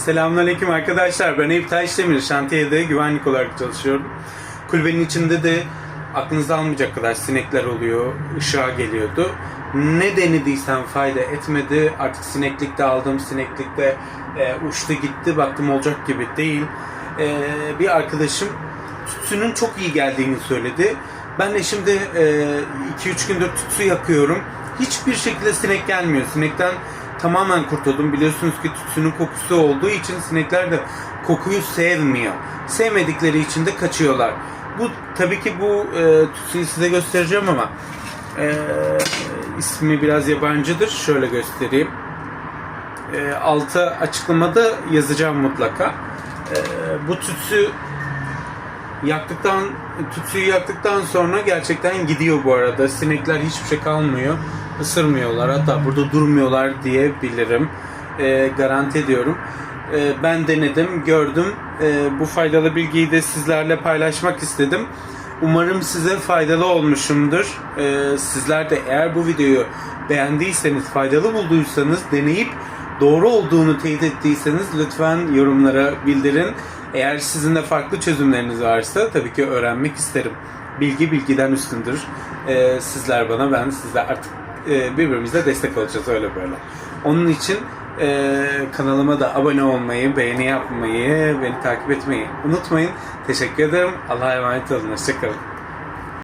Selamünaleyküm arkadaşlar. Ben Eyüp Taşdemir. Şantiyede güvenlik olarak çalışıyorum. Kulübenin içinde de aklınızda almayacak kadar sinekler oluyor. Işığa geliyordu. Ne denediysem fayda etmedi. Artık sineklikte aldım. Sineklikte e, uçtu gitti. Baktım olacak gibi değil. E, bir arkadaşım tütsünün çok iyi geldiğini söyledi. Ben de şimdi 2-3 gündür tütsü yakıyorum. Hiçbir şekilde sinek gelmiyor. Sinekten tamamen kurtuldum. Biliyorsunuz ki tütsünün kokusu olduğu için sinekler de kokuyu sevmiyor. Sevmedikleri için de kaçıyorlar. Bu tabii ki bu e, tütsüyü size göstereceğim ama e, ismi biraz yabancıdır. Şöyle göstereyim. E, alta açıklamada yazacağım mutlaka. E, bu tütsü yaktıktan tütsüyü yaktıktan sonra gerçekten gidiyor bu arada. Sinekler hiçbir şey kalmıyor. Isırmıyorlar. Hatta burada durmuyorlar diyebilirim. Ee, garanti ediyorum. Ee, ben denedim, gördüm. Ee, bu faydalı bilgiyi de sizlerle paylaşmak istedim. Umarım size faydalı olmuşumdur. Ee, sizler de eğer bu videoyu beğendiyseniz, faydalı bulduysanız, deneyip doğru olduğunu teyit ettiyseniz lütfen yorumlara bildirin. Eğer sizin de farklı çözümleriniz varsa tabii ki öğrenmek isterim. Bilgi bilgiden üstündür. Ee, sizler bana, ben size artık e, birbirimize destek olacağız öyle böyle. Onun için e, kanalıma da abone olmayı, beğeni yapmayı, beni takip etmeyi unutmayın. Teşekkür ederim. Allah'a emanet olun. Hoşçakalın.